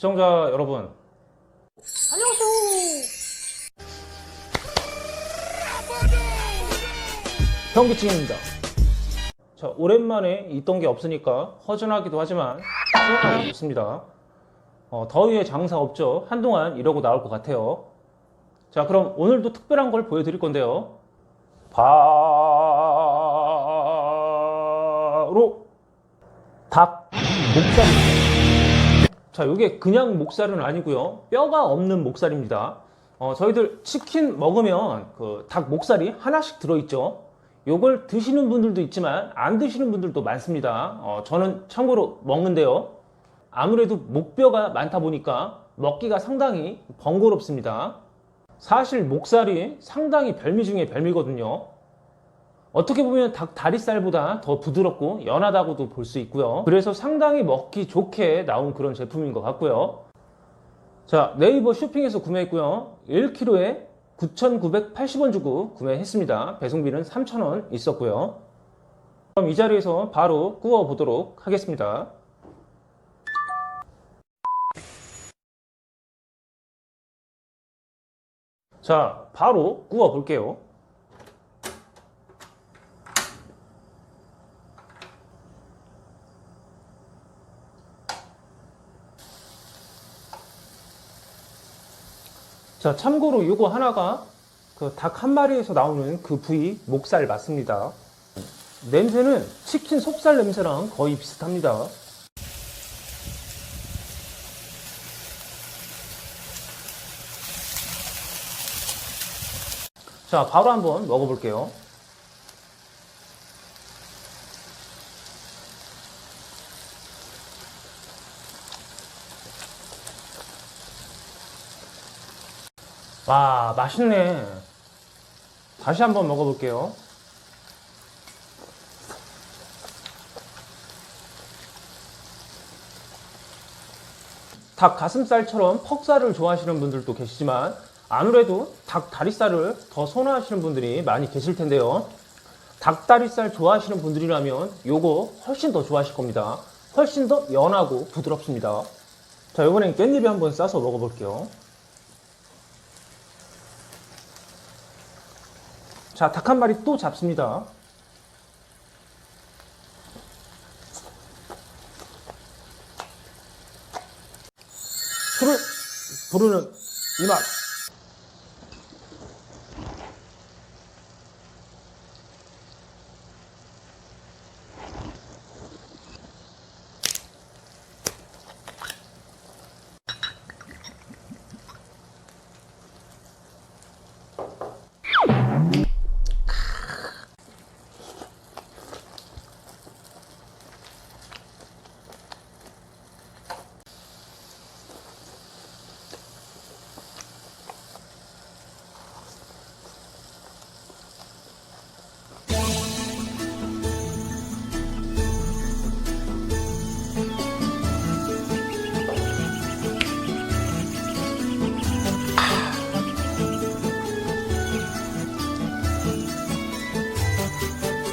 시청자 여러분. 안녕하세요. 현기증입니다. 자 오랜만에 있던 게 없으니까 허전하기도 하지만 시원하고 좋습니다. 어, 더위에 장사 없죠. 한동안 이러고 나올 것 같아요. 자 그럼 오늘도 특별한 걸 보여드릴 건데요. 바로 닭 목살입니다 자, 이게 그냥 목살은 아니고요. 뼈가 없는 목살입니다. 어, 저희들 치킨 먹으면 그 닭 목살이 하나씩 들어있죠. 요걸 드시는 분들도 있지만 안 드시는 분들도 많습니다. 어, 저는 참고로 먹는데요. 아무래도 목뼈가 많다 보니까 먹기가 상당히 번거롭습니다. 사실 목살이 상당히 별미 중에 별미거든요. 어떻게 보면 닭 다리살보다 더 부드럽고 연하다고도 볼 수 있고요. 그래서 상당히 먹기 좋게 나온 그런 제품인 것 같고요. 자, 네이버 쇼핑에서 구매했고요. 1kg에 9,980원 주고 구매했습니다. 배송비는 3,000원 있었고요. 그럼 이 자리에서 바로 구워 보도록 하겠습니다. 자, 바로 구워 볼게요. 자, 참고로 이거 하나가 그 닭 한 마리에서 나오는 그 부위 목살 맞습니다. 냄새는 치킨 속살 냄새랑 거의 비슷합니다. 자, 바로 한번 먹어볼게요. 와, 맛있네. 다시 한번 먹어볼게요. 닭 가슴살처럼 퍽살을 좋아하시는 분들도 계시지만 아무래도 닭 다리살을 더 선호하시는 분들이 많이 계실 텐데요. 닭 다리살 좋아하시는 분들이라면 요거 훨씬 더 좋아하실 겁니다. 훨씬 더 연하고 부드럽습니다. 자, 이번엔 깻잎에 한번 싸서 먹어볼게요. 자, 닭 한 마리 또 잡습니다. 술을 부르는 이 맛.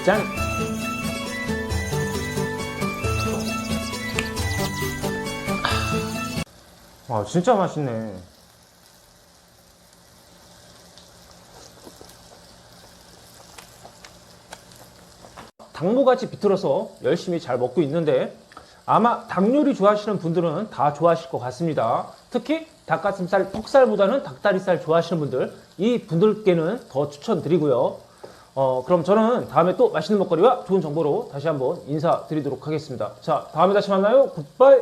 짠! 아, 진짜 맛있네. 당모같이 비틀어서 열심히 잘 먹고 있는데 아마 닭 요리 좋아하시는 분들은 다 좋아하실 것 같습니다. 특히 닭가슴살, 턱살보다는 닭다리살 좋아하시는 분들 이 분들께는 더 추천드리고요. 어, 그럼 저는 다음에 또 맛있는 먹거리와 좋은 정보로 다시 한번 인사드리도록 하겠습니다. 자, 다음에 다시 만나요. 굿바이.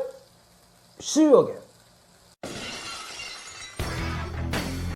See you again.